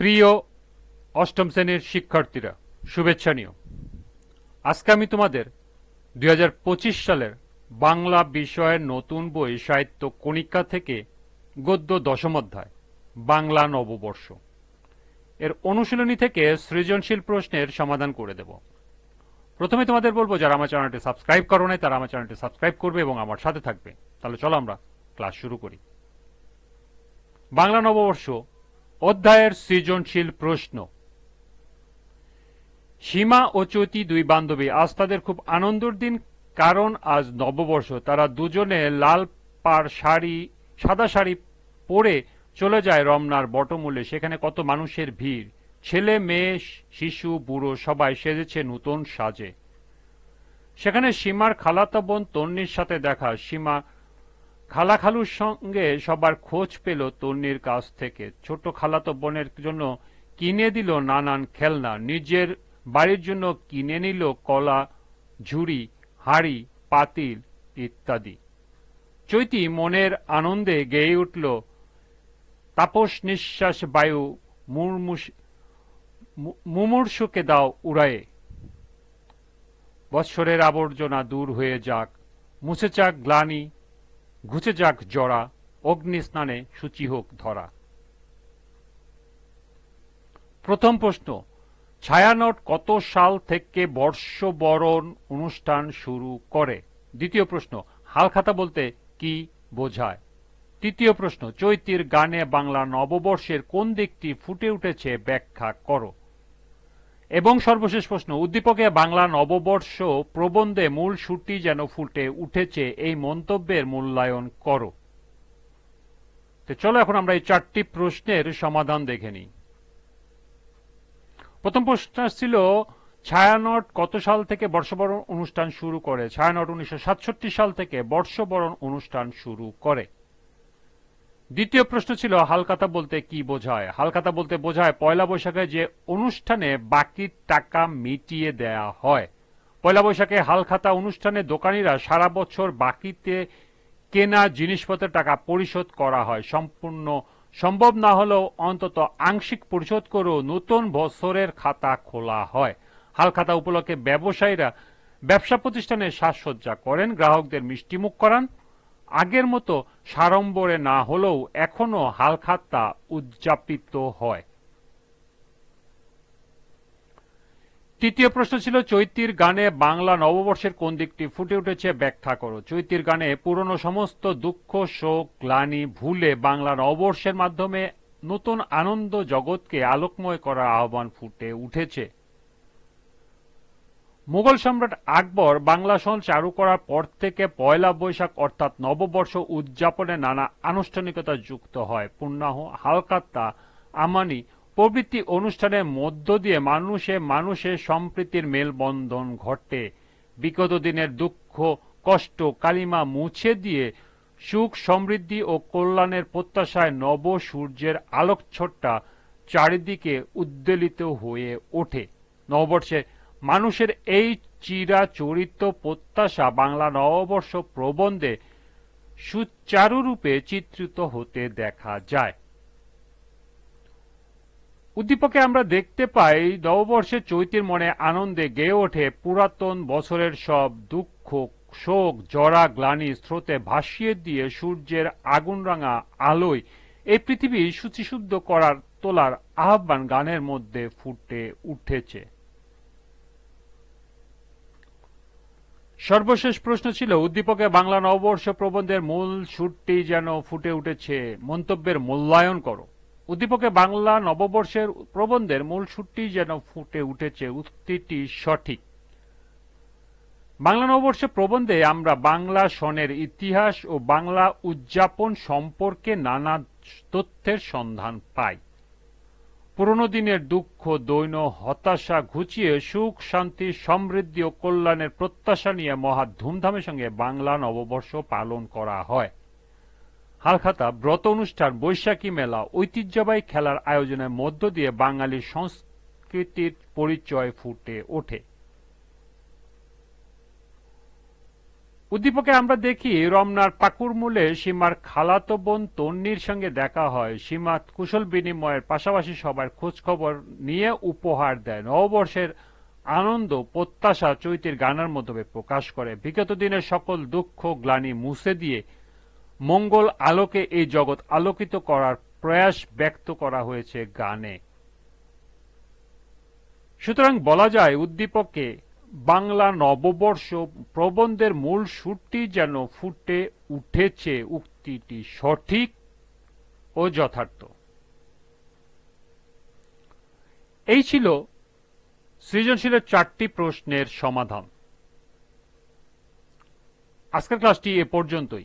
প্রিয় অষ্টম শ্রেণির শিক্ষার্থীরা, শুভেচ্ছা নিও। আজকে আমি তোমাদের দুই হাজার পঁচিশ সালের বাংলা বিষয়ের নতুন বই সাহিত্য কণিকা থেকে গদ্য দশম অধ্যায়, বাংলা নববর্ষ। এর অনুশীলনী থেকে সৃজনশীল প্রশ্নের সমাধান করে দেব। প্রথমে তোমাদের বলব, যারা আমার চ্যানেলটি সাবস্ক্রাইব করো নাই, তারা আমার চ্যানেলটি সাবস্ক্রাইব করবে এবং আমার সাথে থাকবে। তাহলে চলো আমরা ক্লাস শুরু করি। বাংলা নববর্ষ অধ্যায়ের সৃজনশীল প্রশ্ন। সীমা ও চৈতি দুই বান্ধবী আজ তাদের খুব আনন্দের দিন, কারণ আজ নববর্ষ। তারা দুজনে লাল পাড় শাড়ি, সাদা শাড়ি পরে চলে যায় রমনার বটমূলে। সেখানে কত মানুষের ভিড়। ছেলে, মেয়ে, শিশু, বুড়ো সবাই সেজেছে নতুন সাজে। সেখানে সীমার খালাতো বোন তন্নির সাথে দেখা। সীমা খালা খালুর সঙ্গে সবার খোঁজ পেল তন্নির কাছ থেকে। ছোট খালাতো বোনের জন্য কিনে দিল নানান খেলনা। নিজের বাড়ির জন্য কিনে নিল কলা, ঝুড়ি, হাড়ি, পাতিল ইত্যাদি। চৈতি মনের আনন্দে গেয়ে উঠল, তাপস নিঃশ্বাস বায়ু মুমূর্ষুকে দাও উড়ায়ে। বৎসরের আবর্জনা দূর হয়ে যাক, মুছে যাক গ্লানি ঘুচে যাক জরা অগ্নি স্নানে সূচি হোক ধরা। প্রথম প্রশ্ন, ছায়ানট কত সাল থেকে বর্ষবরণ অনুষ্ঠান শুরু করে? দ্বিতীয় প্রশ্ন, হালখাতা বলতে কি বোঝায়? তৃতীয় প্রশ্ন, চৈতির গানে বাংলা নববর্ষের কোন দিকটি ফুটে উঠেছে ব্যাখ্যা করো। এবং সর্বশেষ প্রশ্ন, উদ্দীপকে বাংলা নববর্ষ প্রবন্ধে মূল সুরটি যেন ফুটে উঠেছে, এই মন্তব্যের মূল্যায়ন করো। তো চলো এখন আমরা এই চারটি প্রশ্নের সমাধান দেখে নিই। প্রথম প্রশ্ন ছিল, ছায়ানট কত সাল থেকে বর্ষবরণ অনুষ্ঠান শুরু করে? ছায়ানট উনিশশো সাতষট্টি সাল থেকে বর্ষবরণ অনুষ্ঠান শুরু করে। দ্বিতীয় প্রশ্ন ছিল, হালকাতা বলতে কি বোঝায়? হালকাতা বলতে বোঝায় পয়লা বৈশাখে যে অনুষ্ঠানে বাকি টাকা মিটিয়ে দেয়া হয়। পয়লা বৈশাখে হালখাতা অনুষ্ঠানে দোকানিরা সারা বছর বাকিতে কেনা জিনিসপত্রের টাকা পরিশোধ করা হয়। সম্পূর্ণ সম্ভব না হলেও অন্তত আংশিক পরিশোধ করেও নতুন বছরের খাতা খোলা হয়। হালখাতা উপলক্ষে ব্যবসায়ীরা ব্যবসা প্রতিষ্ঠানে সাজসজ্জা করেন, গ্রাহকদের মিষ্টিমুখ করান আগের মতো সাড়ম্বরে না হলেও এখনও হালখাতা উদযাপিত হয়। তৃতীয় প্রশ্ন ছিল, চৈতির গানে বাংলা নববর্ষের কোন দিকটি ফুটে উঠেছে? ব্যাখ্যা করো। চৈতির গানে পুরনো সমস্ত দুঃখ, শোক, গ্লানি ভুলে বাংলা নববর্ষের মাধ্যমে নতুন আনন্দ জগৎকে আলোকময় করার আহ্বান ফুটে উঠেছে। মুঘল সম্রাট আকবর বাংলা সন চালু করার পর থেকে পয়লা বৈশাখ অর্থাৎ নববর্ষ উদযাপনে নানা আনুষ্ঠানিকতা যুক্ত হয়। পূর্ণাহ হালকাত্তা, আমানি প্রভৃতি অনুষ্ঠানের মধ্য দিয়ে মানুষে মানুষের সম্প্রীতির মেলবন্ধন ঘটে। বিগত দিনের দুঃখ, কষ্ট, কালিমা মুছে দিয়ে সুখ, সমৃদ্ধি ও কল্যাণের প্রত্যাশায় নব সূর্যের আলোকছটা চারিদিকে উদ্বেলিত হয়ে ওঠে। নববর্ষে মানুষের এই চিরাচরিত প্রত্যাশা বাংলা নববর্ষ প্রবন্ধে সুচারুরূপে চিত্রিত হতে দেখা যায়। উদ্দীপকে আমরা দেখতে পাই, নববর্ষে চৈতির মনে আনন্দে গেয়ে ওঠে পুরাতন বছরের সব দুঃখ, শোক, জরা, গ্লানি স্রোতে ভাসিয়ে দিয়ে সূর্যের আগুনরাঙা আলোয় এই পৃথিবী শুচিশুদ্ধ করার, তোলার আহ্বান গানের মধ্যে ফুটে উঠেছে। সর্বশেষ প্রশ্ন ছিল, উদ্দীপকে বাংলা নববর্ষ প্রবন্ধের মূল সুরটি যেন ফুটে উঠেছে, মন্তব্যের মূল্যায়ন করো। উদ্দীপকে বাংলা নববর্ষের প্রবন্ধের মূল সুরটি যেন ফুটে উঠেছে, উক্তিটি সঠিক। বাংলা নববর্ষে প্রবন্ধে আমরা বাংলা সনের ইতিহাস ও বাংলা উদযাপন সম্পর্কে নানা তথ্যের সন্ধান পাই। পুরনো দিনের দুঃখ, দৈন হতাশা ঘুচিয়ে সুখ, শান্তি, সমৃদ্ধি ও কল্যাণের প্রত্যাশা নিয়ে মহা ধুমধামের সঙ্গে বাংলা নববর্ষ পালন করা হয়। হালখাতা ব্রত অনুষ্ঠান, বৈশাখী মেলা, ঐতিহ্যবাহী খেলার আয়োজনের মধ্য দিয়ে বাঙালির সংস্কৃতির পরিচয় ফুটে ওঠে। উদ্দীপকে আমরা দেখি রমনার পাকুর মূলে সীমার খালাতো বোন তন্নির সঙ্গে দেখা হয়। সীমা কুশল বিনিময়ের পাশাপাশি সবার খোঁজখবর নিয়ে উপহার দেয় নববর্ষের আনন্দ, প্রত্যাশা চৈতির গানের মাধ্যমে প্রকাশ করে। বিগত দিনের সকল দুঃখ, গ্লানি মুছে দিয়ে মঙ্গল আলোকে এই জগৎ আলোকিত করার প্রয়াস ব্যক্ত করা হয়েছে গানে। সুতরাং বলা যায়, উদ্দীপকে বাংলা নববর্ষ প্রবন্ধের মূল সুরটি যেন ফুটে উঠেছে উক্তিটি সঠিক ও যথার্থ। এই ছিল সৃজনশীলের চারটি প্রশ্নের সমাধান। আজকের ক্লাসটি এ পর্যন্তই।